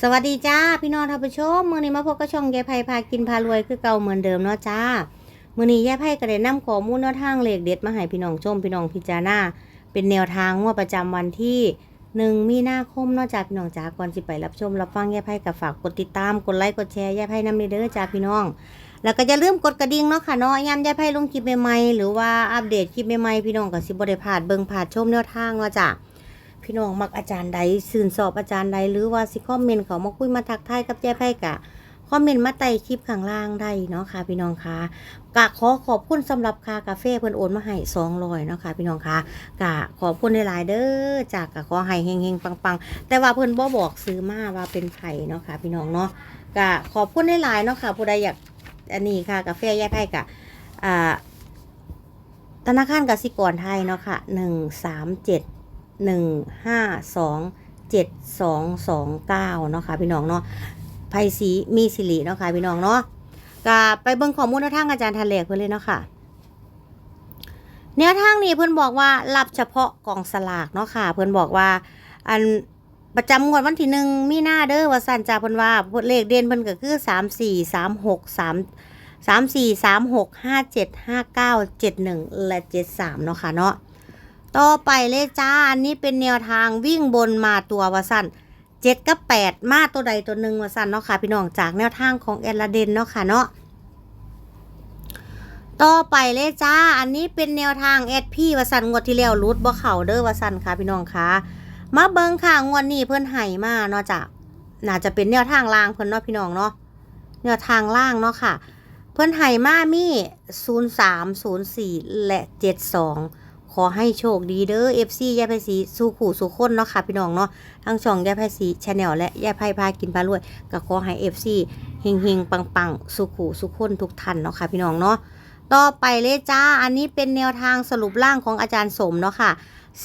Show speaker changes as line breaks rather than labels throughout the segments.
สวัสดีจ้าพี่น้องท่านผู้ชมมื้อนี้มาพบกับช่องยายไพ่พากินพารวยคือเก่าเหมือนเดิมเนาะจ้ามื้อนี้ยายไพ่ก็ได้นำข้อมูลแนวทางเลขเด็ดมาให้พี่น้องชมพี่น้องพิจารณาเป็นแนวทางงวดประจำวันที่หนึ่งมีนาคมเนาะจ้าพี่น้องจ้าก่อนสิไปรับชมรับฟังยายไพ่ก็ฝากกดติดตามกดไลค์กดแชร์ยายไพ่นำเด้อจ้าพี่น้อง แล้วก็อย่าลืมกดกระดิ่งเนาะค่ะเนาะยามยายไพ่ลงคลิปใหม่ๆหรือว่าอัปเดตคลิปใหม่ๆพี่น้องก็สิบ่ได้พลาดเบิ่งพลาดชมแนวทางเนาะจ้า พี่น้องมักอาจารย์ใดสื่นสอบอาจารย์ใดหรือว่าสิคอมเมนต์เขามาคุยมาทักทายกับแจ้ไพ่กะคอมเมนต์มาใต้คลิปข้างล่างได้เนาะค่ะ พี่น้องค่ะกะขอขอบคุณสำหรับคากาแฟเพิ่นโอนมาให้สองร้อยเนาะค่ะพี่น้องค่ะกะขอบคุณหลายๆเด้อจากกะขอให้เฮงๆปังๆ แต่ว่าเพิ่นบ่บอกซื้อมาว่าเป็นไผ่เนาะค่ะ พี่น้องเนาะกะขอบคุณหลายๆเนาะค่ะผู้ใดอยากอันนี้ค่ะกาแฟแย่ไพ่กะอ่าธนาคารกสิกรไทยเนาะค่ะหนึ่งสามเจ็ด หนึ่งห้าสองเจ็ดสองสองเก้าเนาะค่ะพี่น้องเนาะไพศรีมีสิริเนาะค่ะพี่น้องเนาะก็ไปเบิ่งข้อมูลแนวทางอาจารย์ทะเลกเพิ่นเลยเนาะค่ะแนวทางนี้เพิ่อนบอกว่ารับเฉพาะกองสลากเนาะค่ะ เพิ่อนบอกว่าอันประจำงวดวันที่หนึ่งมีหน้าเด้อว่าสันจ่าเพิ่นว่าเลขเด่นเพิ่นก็คือสามสี่สามหกสามสามสี่สามหกห้าเจ็ดห้าเก้าเจ็ดหนึ่งและเจ็ดสามเนาะค่ะเนาะ ต่อไปเลยจ้า อันนี้เป็นแนวทางวิ่งบนมาตัววาสันเจ็ดกับแปดมาตัวใดตัวหนึ่งวาสันเนาะค่ะ พี่น้องจากแนวทางของแอลลาเดนเนาะค่ะเนาะต่อไปเลยจ้า อันนี้เป็นแนวทางแอดพี่วาสันงวดที่แล้วรูดบ่เข่าเด้อวาสันค่ะ พี่น้องค่ะมาเบิงค่ะงวดนี้เพิ่นไห่มาเนาะจ้ะน่าจะเป็นแนวทางล่างเพิ่นเนาะพี่น้องเนาะแนวทางล่างเนาะค่ะ เพื่อนไห่มามี0 3 0 4และ72 ขอให้โชคดีเด้อ FC ยายไพสีสู่ขู่สู่คนเนาะค่ะพี่น้องเนาะทั้งช่องยายไพสีชาแนลและยายไพพากินปลารวยก็ขอให้ FC เฮงเฮงปังปังสู่ขู่สู่คนทุกท่านเนาะค่ะพี่น้องเนาะต่อไปเลยจ้า อันนี้เป็นแนวทางสรุปร่างของอาจารย์สมเนาะค่ะ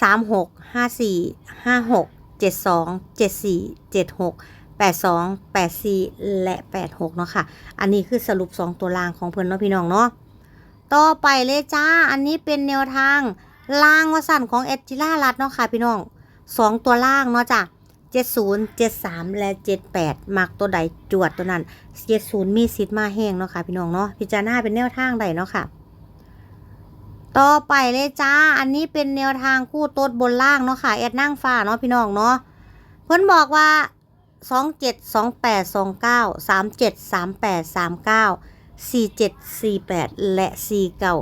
36 54 56 72 74 76 82 84และ86เนาะค่ะ อันนี้คือสรุป2ตัวล่างของเพิ่อนเนาะพี่น้องเนาะ ต่อไปเลยจ้า อันนี้เป็นแนวทาง ล่างวสันของเอจิล่ารัดเนาะค่ะพี่น้อง2ตัวล่างเนาะจ้ะ70 73และ78มักตัวใดจวดตัวนั้น70มีสิทธิ์มาแห้งเนาะค่ะพี่น้องเนาะพิจารณาเป็นแนวทางใดเนาะค่ะ ต่อไปเลยจ้า อันนี้เป็นแนวทางคู่โต๊ดบนล่างเนาะค่ะแอดนั่งฟ้าเนาะพี่น้องเนาะเพิ่นบอกว่าสองเจ็ดสองแปดสองเก้าสามเจ็ดสามแปดสามเก้าสี่เจ็ดสี่แปดและสี่เก้า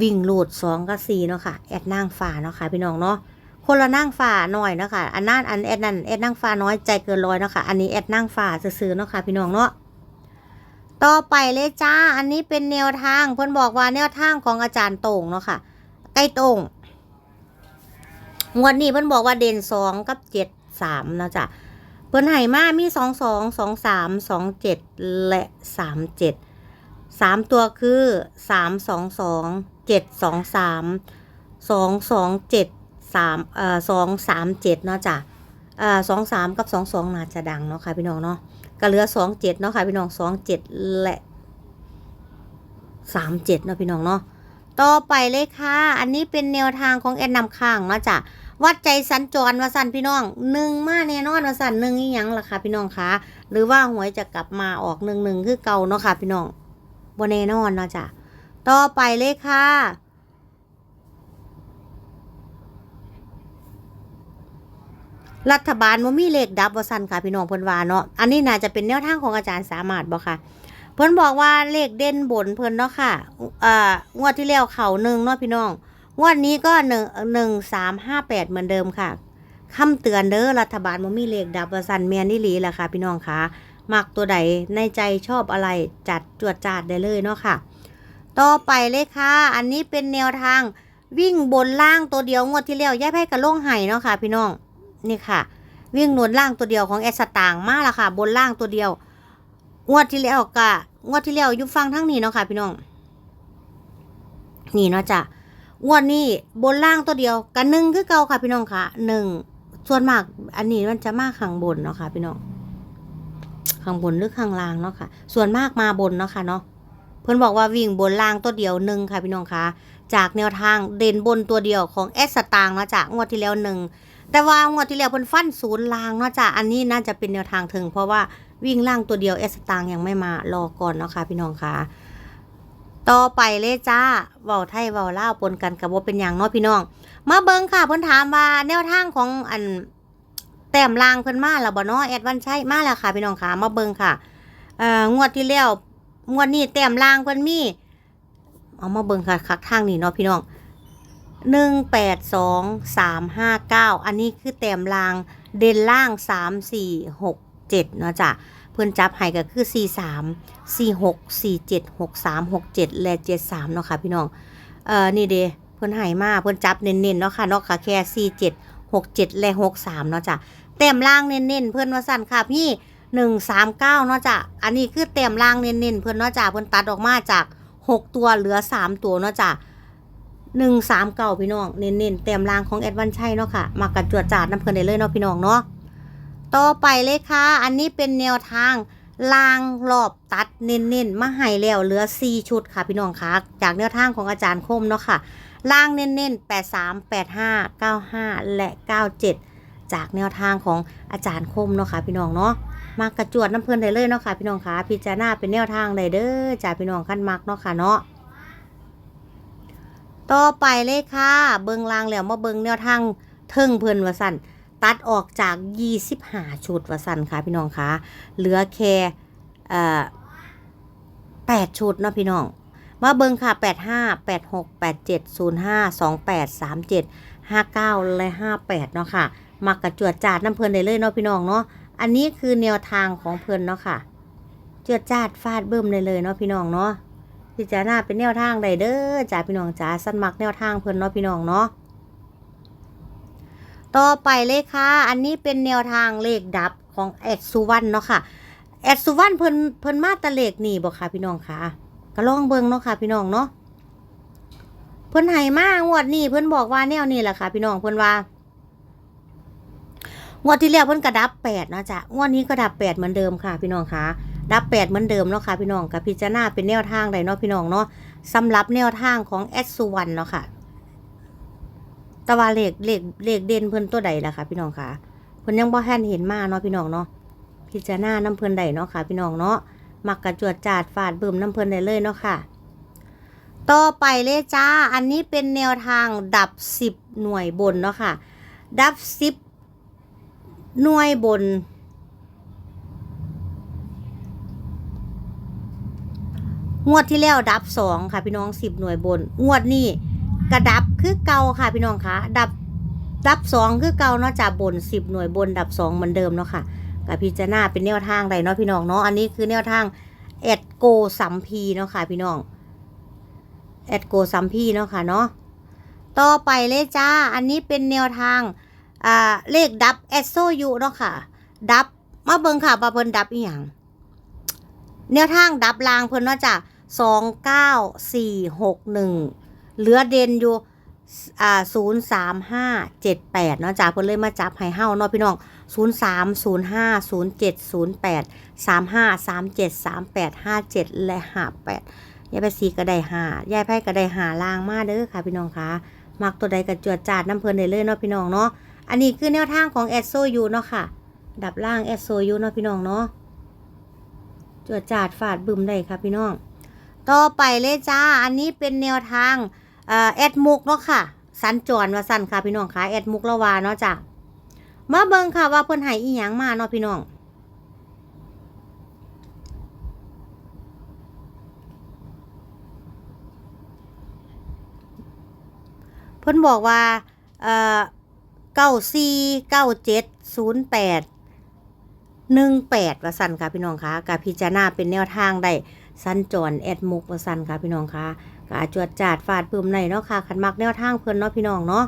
วิ่งโหลดสองกับสี่เนาะค่ะ แอดนั่งฝ่าเนาะค่ะพี่น้องเนาะ คนละนั่งฝ่าหน่อยเนาะค่ะ อันนั้นอันแอดนั่นแอดนั่งฝ่าน้อยใจเกินร้อยเนาะค่ะ อันนี้แอดนั่งฝ่าซื้อเนาะค่ะพี่น้องเนาะ ต่อไปเลยจ้า อันนี้เป็นแนวทาง เพิ่นบอกว่าแนวทางของอาจารย์โต่งเนาะค่ะ ใกล้โต่งงวดนี้เพิ่นบอกว่าเด่นสองกับเจ็ดสามเนาะจ้ะเพิ่นให้มามีสองสองสองสามสองเจ็ดและสามเจ็ด สามตัวคือสามสองสองเจ็ดสองสามสองสองเจ็ดสามเอ่อสองสามเจ็ดเนาะจ้ะเอ่อสองสามกับสองสองน่าจะดังเนาะค่ะพี่น้องเนาะก็เหลือสองเจ็ดเนาะค่ะพี่น้องสองเจ็ดและสามเจ็ดเนาะพี่น้องเนาะต่อไปเลยค่ะ อันนี้เป็นแนวทางของแอนนำข้างเนาะจ้ะวัดใจสัญจรวาสันพี่น้องหนึ่งมาแน่นอนวาสันหนึ่งอีหยังล่ะค่ะพี่น้องคะหรือว่าหวยจะกลับมาออกหนึ่งหนึ่งคือเก่าเนาะค่ะพี่น้อง บนแน่นอนเนาะจ้ะต่อไปเลยค่ะ รัฐบาลว่ามีเลขดับว่าสันค่ะพี่น้องเพิ่นว่าเนาะอันนี้น่าจะเป็นแนวทางของอาจารย์สามารถบ่ค่ะ เพิ่นบอกว่าเลขเด่นบนเพิ่นเนาะค่ะอ่างวดที่แล้วเข่าหนึ่งเนาะพี่น้องงวดนี้ก็หนึ่งหนึ่งสามห้าแปดเหมือนเดิมค่ะคำเตือนเด้อรัฐบาลมันมีเลขดับประสันเมียนนี่หลีแหละค่ะพี่น้องค่ะ มักตัวใดในใจชอบอะไรจัดจวดจาดได้เลยเนาะค่ะ ต่อไปเลยค่ะ อันนี้เป็นแนวทางวิ่งบนล่างตัวเดียวงวดที่แล้วย้ายไพ่กระล่งไห้เนาะค่ะ พี่น้องนี่ค่ะ วิ่งบนล่างตัวเดียวของแอสตางมากละค่ะ บนล่างตัวเดียวงวดที่แล้วกะงวดที่แล้วยุบฟังทั้งนี้เนาะค่ะ พี่น้องนี่เนาะจ้ะงวดนี้บนล่างตัวเดียวกันหนึ่งคือเก่าค่ะพี่น้องค่ะหนึ่งส่วนมากอันนี้มันจะมากข้างบนเนาะค่ะพี่น้อง ข้างบนหรือข้างล่างเนาะค่ะ ส่วนมากมาบนเนาะค่ะเนาะเพิ่อนบอกว่าวิ่งบนล่างตัวเดียวหนึ่งค่ะพี่น้องคะจากแนวทางเด่นบนตัวเดียวของแอสตางเนาะจากงวดที่แล้วหนึ่งแต่ว่างวดที่แล้วเพิ่นฟันศูนย์ล่างเนาะจ้ะอันนี้น่าจะเป็นแนวทางถึง เพราะว่าวิ่งล่างตัวเดียวเอสตางยังไม่มารอก่อนเนาะค่ะพี่น้องค่ะต่อไปเลยจ้าเว้าไทยเว้าลาวปนกันกับว่าเป็นอย่างเนาะพี่น้อง มาเบิ่งค่ะเพิ่นถามว่าแนวทางของอัน แต้มลางเพิ่นมาแล้วบ่เนาะแอดวันใช่มาแล้วค่ะพี่น้องค่ะมาเบิ่งค่ะเอ่องวดที่แล้วงวดนี้แต้มลางเพิ่นมีเอามาเบิ่งค่ะคักทางนี้เนาะพี่น้องหนึ่งแปดสองสามห้าเก้าอันนี้คือแต้มลางเด่นล่างสามสี่หกเจ็ดเนาะจ้ะเพิ่นจับให้ก็คือสี่สามสี่หกสี่เจ็ดหกสามหกเจ็ดและเจ็ดสามเนาะค่ะพี่น้องเอ่อนี่เด้เพิ่นให้มาเพิ่นจับเน้นๆเนาะค่ะเนาะค่ะแค่สี่เจ็ดหกเจ็ดและหกสามเนาะจ้ะ แต้มล่างเน้นๆเพิ่อนว่าสั่นค่ะพี่หนึ่งสามเก้าเนาะจ้ะอันนี้คือแต้มล่างเน้นๆเพิ่อนเนาะจ้ะเพิ่อนตัดออกมาจากหกตัวเหลือสามตัวเนาะจ้ะหนึ่งสามเก่าพี่น้องเน้นๆเต็มรางของแอดวันชัยเนาะค่ะมากัดจวดจาดน้ำเพลินได้เลยเนาะพี่น้องเนาะต่อไปเลยค่ะ อันนี้เป็นแนวทางลางรอบตัดเน้นๆมาให้แล้วเหลือ 4 ชุดค่ะพี่น้องค่ะจากแนวทางของอาจารย์คมเนาะค่ะ ล่างเน้นๆ 83 85 95 และ 97 จากแนวทางของอาจารย์คมเนาะค่ะพี่น้องเนาะมากระจวดน้ำเพลินได้เลยเนาะค่ะพี่น้องค่ะพิจารณาเป็นแนวทางได้เด้อจากพี่น้องขั้นมักเนาะค่ะเนาะต่อไปเลยค่ะ เบิงลางแล้วมาเบิงแนวทางเทิงเพลินว่าสั่นตัดออกจาก25ชุดว่าสั่นค่ะพี่น้องค่ะเหลือแค่เอ่อ8ชุดเนาะพี่น้องมาเบิงค่ะ 85 86 87 05 28 37 59 และ 58 เนาะค่ะ มักกระจวดจาดน้ำเพลินได้เลยเนาะพี่น้องเนาะอันนี้คือแนวทางของเพลินเนาะค่ะจือดจาดฟาดเบิ่มเลยเลยเนาะพี่น้องเนาะพิจารณาเป็นแนวทางใดเด้อจ้าพี่น้องจ้าสั้นมักแนวทางเพลินเนาะพี่น้องเนาะต่อไปเลยค่ะ อันนี้เป็นแนวทางเลขดับของแอดสุวรรณเนาะค่ะ แอดสุวรรณเพิ่นเพิ่นมาตะเลขนี่บ่ค่ะพี่น้องค่ะก็ลองเบิ่งเนาะค่ะพี่น้องเนาะ เพิ่นให้มางวดนี้เพิ่นบอกว่าแนวนี้แหละค่ะ พี่น้องเพิ่นว่า งวดที่แล้วเพิ่นกระดับแปดเนาะจ้ะงวดนี้ก็ดับแปดเหมือนเดิมค่ะ พี่น้องค่ะดับแปดเหมือนเดิมเนาะค่ะพี่น้องกับพิจารณาเป็นแนวทางใดเนาะพี่น้องเนาะสำหรับแนวทางของแอดสุวรรณเนาะค่ะตะวันเหลขเหลขเหลขเด่นเพิ่นตัวใดล่ะค่ะพี่น้องค่ะเพิ่นยังบ่ทันเห็นมาเนาะพี่น้องเนาะพิจารณาน้ำเพิ่นใดเนาะค่ะพี่น้องเนาะมักกระจวดจาดฟาดเบิ่มน้ำเพิ่นได้เลยเนาะค่ะ ต่อไปเลยจ้า อันนี้เป็นแนวทางดับสิบหน่วยบนเนาะค่ะ ดับสิบ หน่วยบน งวดที่แล้วดับสองค่ะพี่น้องสิบหน่วยบน งวดนี้กระดับคือเก่าค่ะพี่น้องคะดับดับสองคือเก่าเนาะจากบนสิบหน่วยบน ดับสองเหมือนเดิมเนาะค่ะกับพิจารณาเป็นแนวทางใดเนาะพี่น้องเนาะอันนี้คือแนวทางแอดโกสัมพีเนาะค่ะพี่น้องแอดโกสัมพีเนาะค่ะเนาะต่อไปเลยจ้า อันนี้เป็นแนวทาง อ่าเลขดับแอดโซยูเนาะค่ะ ดับมาเบิ่งค่ะว่าเพิ่นดับอีหยังแนวทางดับรางเพิ่นเนาะจ้ะสองเก้าสี่หกหนึ่งเหลือเด่นอยู่อ่าศูนย์สามห้าเจ็ดแปดเนาะจ้ะเพิ่นเลยมาจับให้เฮาเนาะพี่น้องศูนย์สามศูนย์ห้าศูนย์เจ็ดศูนย์แปดสามห้าสามเจ็ดสามแปดห้าเจ็ดและห้าแปดยายไปสีก็ได้หายายไพ่ก็ได้หาลางมาเด้อค่ะพี่น้องคะมักตัวใดก็จวดจาดน้ำเพลินได้เลยเนาะพี่น้องเนาะ อันนี้คือแนวทางของแอดโซยูเนาะค่ะ ดับล่างแอดโซยูเนาะพี่น้องเนาะจวดจาดฝาดบึมได้ค่ะพี่น้อง ต่อไปเลยจ้า อันนี้เป็นแนวทางเอ่อแอดมุกเนาะค่ะ สันจรว่าสันค่ะพี่น้องค่ะแอดมุกละวาเนาะจ้ะมาเบิ่งค่ะว่าเพิ่นให้อีหยังมาเนาะพี่น้องเพิ่นบอกว่า เอ่อ เก้าสี่เก้าเจ็ดศูนย์แปดหนึ่งแปดว่าสันค่ะพี่น้องคะกาพิจารณาเป็นแนวทางได้สั้นจรแอดมุกว่าสันค่ะพี่น้องคะกาจวดจาดฟาดปืมในเนาะค่ะขันมักแนวทางเพิ่อนเนาะพี่น้องเนาะ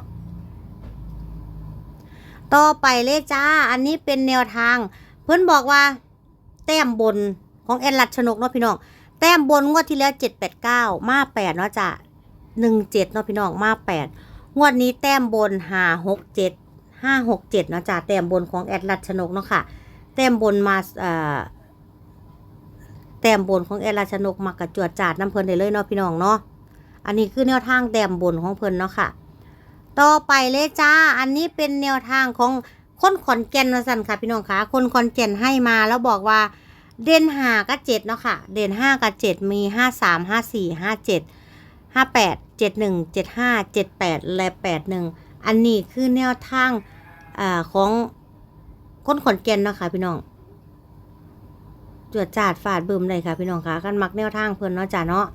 ต่อไปเลยจ้า อันนี้เป็นแนวทาง เพิ่อนบอกว่า แต้มบนของแอดลัดชนกเนาะพี่น้องแต้มบนงวดที่แล้วเจ็ดแปดเก้ามาแปดเนาะจ้ะหนึ่งเจ็ดเนาะพี่น้องมาแปดงวดนี้แต้มบนหาหกเจ็ด ห้าหกเจ็ดเนาะจ้ะแต้มบนของแอดลัดชนกเนาะค่ะแต้มบนมาเอ่อแต้มบนของแอลราชนกมักระจวดจาดน้ำเพลินได้เลยเนาะพี่น้องเนาะอันนี้คือแนวทางแต้มบนของเพิ่นเนาะค่ะ ต่อไปเลยจ้า อันนี้เป็นแนวทางของคนขอนแก่นนะสันค่ะพี่น้องคะคนขอนแก่นให้มาแล้วบอกว่าเด่นห้ากับเจ็ดเนาะค่ะ เด่นห้ากับเจ็ดมีห้าสามห้าสี่ห้าเจ็ดห้าแปดเจ็ดหนึ่งเจ็ดห้าเจ็ดแปดและแปดหนึ่งอันนี้คือแนวทาง อ่าของคนขอนแก่นเนาะค่ะ พี่น้องจวดจาดฟาดบึมเลยค่ะ พี่น้องคะกันมักแนวทางเพิ่อนเนาะจ้าเนาะ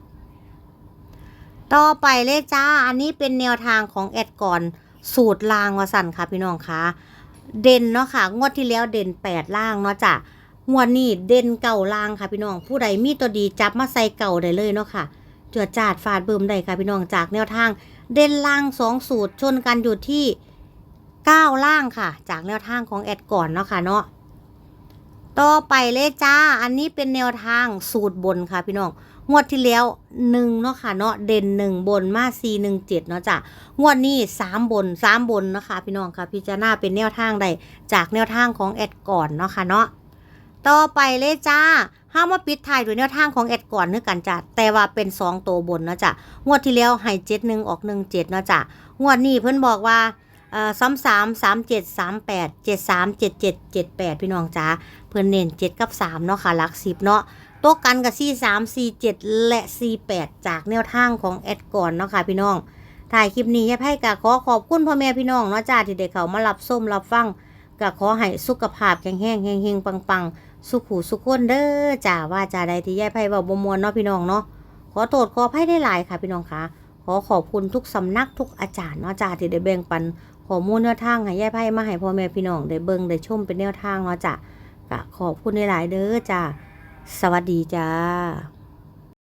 ต่อไปเลยจ้า อันนี้เป็นแนวทางของแอดก่อนสูตรล่างวสันค่ะ พี่น้องคะเด่นเนาะค่ะ งวดที่แล้วเด่นแปดล่างเนาะจ้ะงวดนี้เด่นเก่าล่างค่ะ พี่น้อง ผู้ใดมีตัวดีจับมาใส่เก่าได้เลยเนาะค่ะจวดจาดฟาดเบิ่มได้ค่ะ พี่น้องจากแนวทาง เด่นล่างสองสูตรชนกันอยู่ที่ ก้าล่างค่ะ จากแนวทางของแอดก่อนเนาะค่ะเนาะต่อไปเลยจ้า อันนี้เป็นแนวทางสูตรบนค่ะพี่น้อง งวดที่แล้วหนึ่งเนาะค่ะเนาะ เด่นหนึ่งบนมาซีหนึ่งเจ็ดเนาะจ้ะ งวดนี้สามบนสามบนเนาะค่ะพี่น้องค่ะ พิจารณาเป็นแนวทางใดจากแนวทางของแอดก่อนเนาะค่ะเนาะ ต่อไปเลยจ้าห้ามาปิดท้ายด้วยแนวทางของแอดก่อนเนื่อกันจ้ะ แต่ว่าเป็นสองตัวบนเนาะจ้ะ งวดที่แล้วให้เจ็ดหนึ่งออกหนึ่งเจ็ดเนาะจ้ะ งวดนี้เพิ่นบอกว่า สามสามสามเจ็ดสามแปดเจ็ดสามเจ็ดเจ็ดเจ็ดแปดพี่น้องจ้าเพิ่อนเน้นเจ็ดกับสามเนาะค่ะหลักสิบเนาะตัวกันกับ C3 C7 และ C8 จากแนวทางของแอดก่อนเนาะค่ะพี่น้องถ่ายคลิปนี้ยายไพ่กะขอขอบคุณพ่อแม่พี่น้องเนาะจ้าที่ได้เขามารับส้มรับฟังกะขอให้สุขภาพแข็งแรงเฮงๆปังๆ สุขหูสุขคนเด้อจ้าว่าจ้าใดที่ยายไพ่บอกบมวลเนาะพี่น้องเนาะขอโทษขออภัยได้หลายค่ะพี่น้องค่ะขอขอบคุณทุกสำนักทุกอาจารย์เนาะจ้าที่ได้แบ่งปัน ขอมูลแนวทางให้ยายไพ่มาให้พ่อแม่พี่น้องได้เบิ่งได้ชมเป็นแนวทางเนาะจ้ากะขอบคุณหลายๆเด้อจ้าสวัสดีจ้า